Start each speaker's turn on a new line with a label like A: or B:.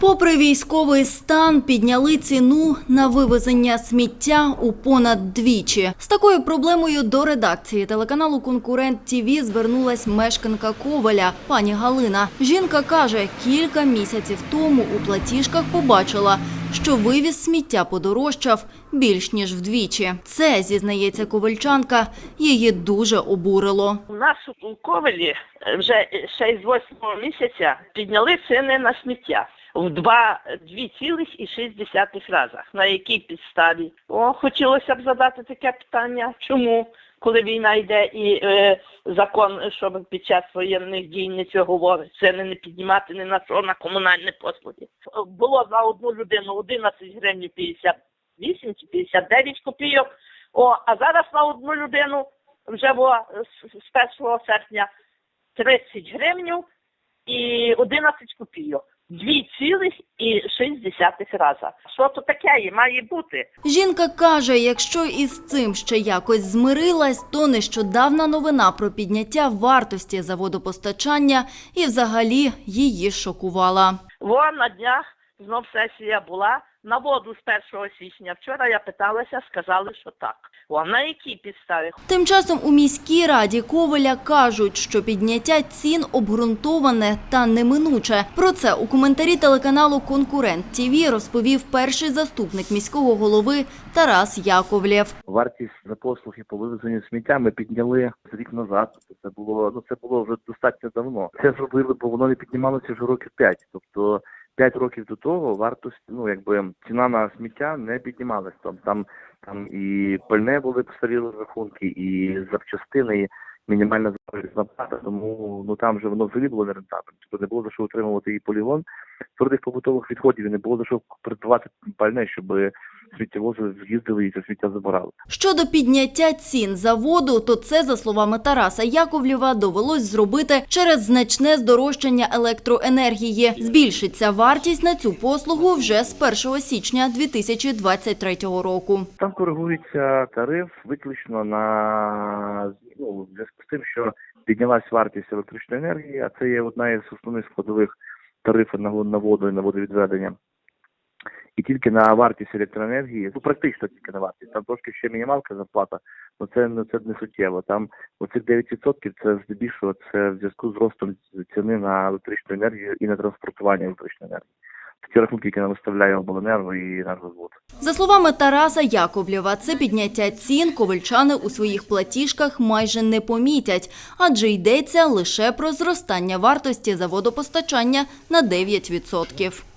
A: Попри військовий стан, підняли ціну на вивезення сміття у понад двічі. З такою проблемою до редакції телеканалу Конкурент ТІВІ звернулась мешканка Коваля, пані Галина. Жінка каже, кілька місяців тому у платіжках побачила, що вивіз сміття подорожчав більш ніж вдвічі. Це зізнається ковальчанка, її дуже обурило.
B: У нас у Ковелі вже ще із восьмого місяця підняли ціни на сміття в два 2,6 разах. На якій підставі? О, хотілося б задати таке питання. Чому? Коли війна йде і е, закон, щоб під час воєнних дій не цього говорить, ціни не піднімати ні на що, на комунальні послуги. Було за одну людину 11 гривень 58 чи 59 копійок. О, а зараз на одну людину вже було з 1 серпня 30 гривень і 11 копійок. 2,6 рази. Що то таке є? Має бути.
A: Жінка каже, якщо із цим ще якось змирилась, то нещодавна новина про підняття вартості за водопостачання і взагалі її шокувала.
B: Во на днях знов сесія була на воду з 1 січня. Вчора я питалася, сказали, що так. О, на якій підставі?
A: Тим часом у міській раді Коваля кажуть, що підняття цін обґрунтоване та неминуче. Про це у коментарі телеканалу Конкурент ТІВІ розповів перший заступник міського голови Тарас Яковлєв.
C: Вартість за послуги по вивезенню сміття ми підняли рік назад. Це було ну це було вже достатньо давно. Це зробили, бо воно не піднімалося вже років 5. Тобто 5 років до того вартості, ну якби ціна на сміття не піднімалась. Там там там і пальне були постаріли рахунки, і запчастини, і мінімальна заробітна плата. Тому ну там вже воно взагалі було нерентабельно. Тобто не було за що утримувати і полігон твердих побутових відходів, не було за що придбати пальне, щоб сміттєвози з'їздили і це сміття забирали.
A: Щодо підняття цін за воду, то це, за словами Тараса Яковлєва, довелось зробити через значне здорожчання електроенергії. Збільшиться вартість на цю послугу вже з 1 січня 2023 року.
C: Там коригується тариф виключно на ну, зв'язку з тим, що піднялась вартість електричної енергії, а це є одна із основних складових тарифів на воду і на водовідведення. І тільки на вартість електроенергії, ну практично тільки на вартість. Там трошки ще мінімалка зарплата, але це, ну, це не суттєво. Там оцих 9% це здебільшого це в зв'язку з ростом ціни на електричну енергію і на транспортування електричної енергії. Такі рахунки, які нам виставляє обленерго і енергозвод.
A: За словами Тараса Яковлєва, це підняття цін ковальчани у своїх платіжках майже не помітять, адже йдеться лише про зростання вартості за водопостачання на 9%.